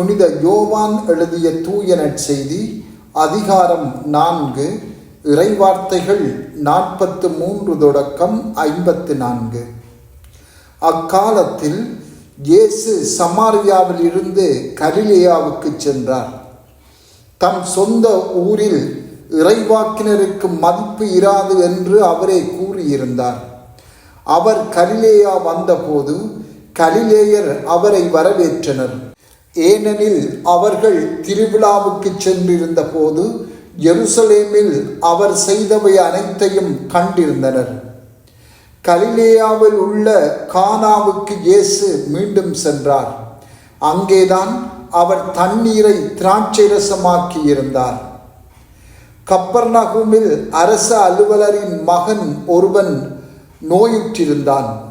புனித யோவான் எழுதிய தூய நற்செய்தி அதிகாரம் நான்கு இறைவார்த்தைகள் நாற்பத்து மூன்று தொடக்கம் ஐம்பத்து நான்கு அக்காலத்தில் இயேசு சமாரியாவில் இருந்து கலிலேயாவுக்கு சென்றார். தம் சொந்த ஊரில் இறைவாக்கினருக்கு மதிப்பு இராது என்று அவரே கூறியிருந்தார். அவர் கலிலேயா வந்தபோது கலிலேயர் அவரை வரவேற்றனர். ஏனெனில் அவர்கள் திருவிழாவுக்கு சென்றிருந்த போது எருசலேமில் அவர் செய்தவை அனைத்தையும் கண்டிருந்தனர். கலிலேயாவில் உள்ள கானாவுக்கு இயேசு மீண்டும் சென்றார். அங்கேதான் அவர் தண்ணீரை திராட்சை ரசமாக்கி இருந்தார் கப்பர்நகுமில் அரச அலுவலரின் மகன் ஒருவன் நோயுற்றிருந்தான்.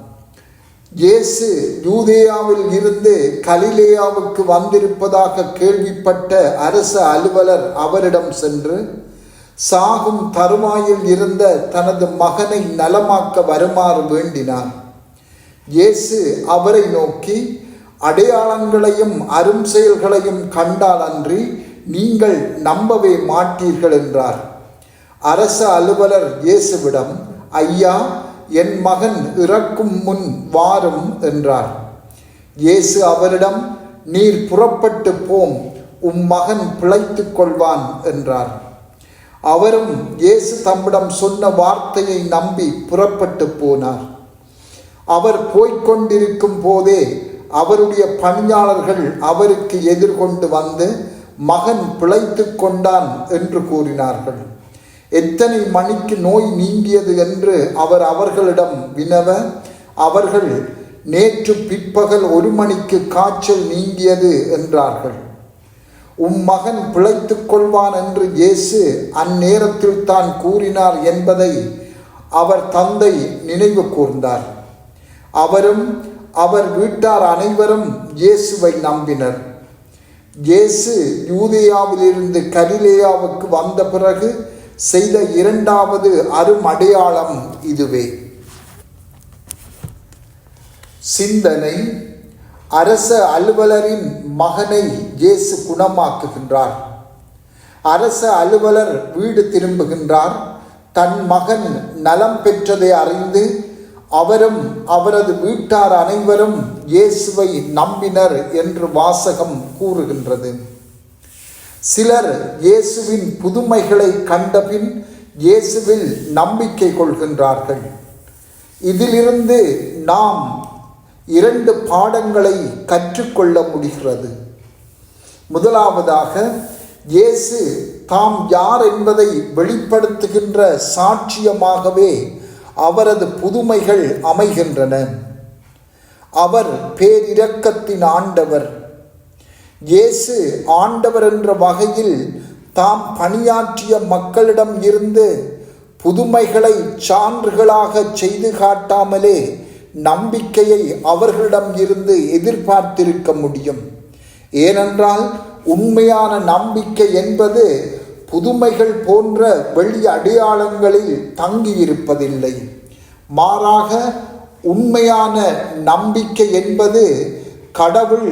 இயேசு யூதேயாவில் இருந்து கலிலேயாவுக்கு வந்திருப்பதாக கேள்விப்பட்ட அரச அலுவலர் அவரிடம் சென்று சாகும் தருமாயில் இருந்த தனது மகனை நலமாக்க வருமாறு வேண்டினார். இயேசு அவரை நோக்கி அடையாளங்களையும் அரும் செயல்களையும் கண்டால் அன்றி நீங்கள் நம்பவே மாட்டீர்கள் என்றார். அரச அலுவலர் இயேசுவிடம் ஐயா என் மகன் இறக்கும் முன் வாரும் என்றார். இயேசு அவரிடம் நீர் புறப்பட்டு போம் உம் மகன் பிழைத்துக் கொள்வான் என்றார். அவரும் இயேசு தம்மிடம் சொன்ன வார்த்தையை நம்பி புறப்பட்டு போனார். அவர் போய்கொண்டிருக்கும் போதே அவருடைய பணியாளர்கள் அவருக்கு எதிர்கொண்டு வந்து மகன் பிழைத்து கொண்டான் என்று கூறினார்கள். எத்தனை மணிக்கு நோய் நீங்கியது என்று அவர் அவர்களிடம் வினவ அவர்கள் நேற்று பிற்பகல் ஒரு மணிக்கு காய்ச்சல் நீங்கியது என்றார்கள். உம் மகன் பிழைத்துக் கொள்வான் என்று இயேசு அந்நேரத்தில் தான் கூறினார் என்பதை அவர் தந்தை நினைவு கூர்ந்தார். அவரும் அவர் வீட்டார் அனைவரும் இயேசுவை நம்பினர். இயேசு யூதேயாவிலிருந்து கலிலேயாவுக்கு வந்த பிறகு செய்த இரண்டாவது அருமடையாளம் இதுவே. சிந்தனை அரச அலுவலரின் மகனை இயேசு குணமாக்குகின்றார். அரச அலுவலர் வீடு திரும்புகின்றார். தன் மகன் நலம் பெற்றதை அறிந்து அவரும் அவரது வீட்டார் அனைவரும் இயேசுவை நம்பினர் என்று வாசகம் கூறுகின்றது. சிலர் இயேசுவின் புதுமைகளை கண்டபின் இயேசுவில் நம்பிக்கை கொள்கின்றார்கள். இதிலிருந்து நாம் இரண்டு பாடங்களை கற்றுக்கொள்ள முடிகிறது. முதலாவதாக இயேசு தாம் யார் என்பதை வெளிப்படுத்துகின்ற சாட்சியமாகவே அவரது புதுமைகள் அமைகின்றன. அவர் பேரிரக்கத்தின் ஆண்டவர். இயேசு ஆண்டவர் என்ற வகையில் தாம் பணியாற்றிய மக்களிடம் இருந்து புதுமைகளை சான்றுகளாக செய்து காட்டாமலே நம்பிக்கையை அவர்களிடம் இருந்து எதிர்பார்த்திருக்க முடியும். ஏனென்றால் உண்மையான நம்பிக்கை என்பது புதுமைகள் போன்ற வெளி அடையாளங்களில் தங்கியிருப்பதில்லை. மாறாக உண்மையான நம்பிக்கை என்பது கடவுள்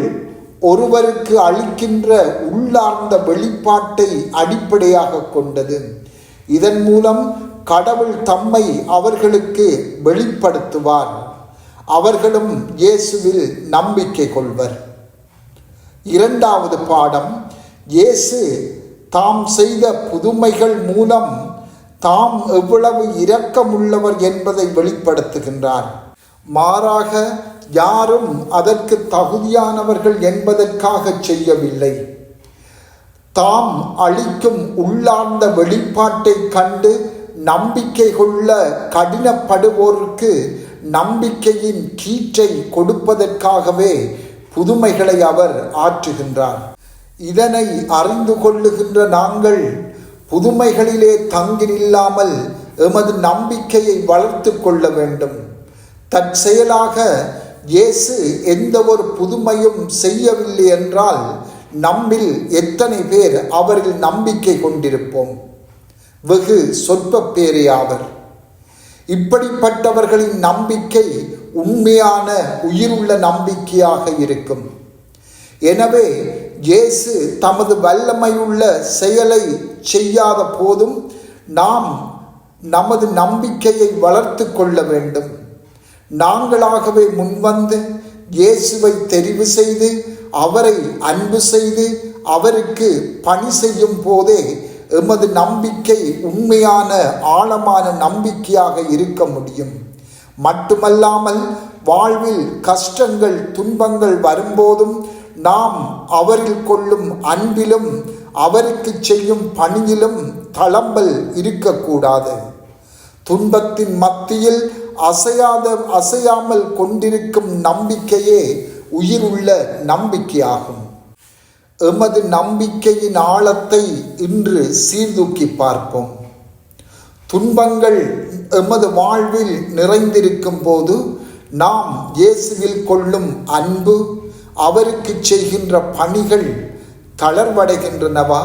ஒருவருக்கு அளிக்கின்ற உள்ளார்ந்த வெளிப்பாட்டை அடிப்படையாக கொண்டது. இதன் மூலம் கடவுள் தம்மை அவர்களுக்கு வெளிப்படுத்துவார். அவர்களும் இயேசுவில் நம்பிக்கை கொள்வர். இரண்டாவது பாடம் இயேசு தாம் செய்த புதுமைகள் மூலம் தாம் எவ்வளவு இரக்கமுள்ளவர் என்பதை வெளிப்படுத்துகின்றார். மாறாக யாரும் அதற்கு தகுதியானவர்கள் என்பதற்காக செய்யவில்லை. தாம் அளிக்கும் உள்ளார்ந்த வெளிப்பாட்டை கண்டு நம்பிக்கை கொள்ள கடினப்படுவோருக்கு நம்பிக்கையின் கீற்றை கொடுப்பதற்காகவே புதுமைகளை அவர் ஆற்றுகின்றார். இதனை அறிந்து கொள்ளுகின்ற நாங்கள் புதுமைகளிலே தங்கி நில்லாமல் எமது நம்பிக்கையை வளர்த்து கொள்ள வேண்டும். தற்செயலாக இயேசு எந்த ஒரு புதுமையும் செய்யவில்லை என்றால் நம்மில் எத்தனை பேர் அவரில் நம்பிக்கை கொண்டிருப்போம்? வெகு சொற்ப பேரே ஆவர். இப்படிப்பட்டவர்களின் நம்பிக்கை உண்மையான உயிருள்ள நம்பிக்கையாக இருக்கும். எனவே இயேசு தமது வல்லமையுள்ள செயலை செய்யாத போதும் நாம் நமது நம்பிக்கையை வளர்த்து கொள்ள வேண்டும். நாங்களாகவே முன்வந்து இயேசுவை தெரிவு செய்து அவரை அன்பு செய்து அவருக்கு பணி செய்யும் போதே எமது நம்பிக்கை உண்மையான ஆழமான நம்பிக்கையாக இருக்க முடியும். மட்டுமல்லாமல் வாழ்வில் கஷ்டங்கள் துன்பங்கள் வரும்போதும் நாம் அவரில் கொள்ளும் அன்பிலும் அவருக்கு செய்யும் பணியிலும் தளம்பல் இருக்கக்கூடாது. துன்பத்தின் மத்தியில் அசையாத அசையாமல் கொண்டிருக்கும் நம்பிக்கையே உயிருள்ள நம்பிக்கையாகும். எமது நம்பிக்கையின் ஆழத்தை இன்று சீர்தூக்கி பார்ப்போம். துன்பங்கள் எமது வாழ்வில் நிறைந்திருக்கும் போது நாம் இயேசுவில் கொள்ளும் அன்பு அவருக்கு செய்கின்ற பணிகள் தளர்வடைகின்றனவா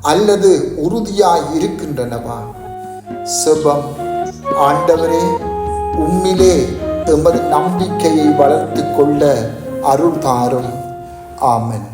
அல்லது உறுதியாய் இருக்கின்றனவா? செபம். ஆண்டவரே உம்மிலே எமது நம்பிக்கையை வளர்த்து கொள்ள அருள் தாரும் ஆமன்.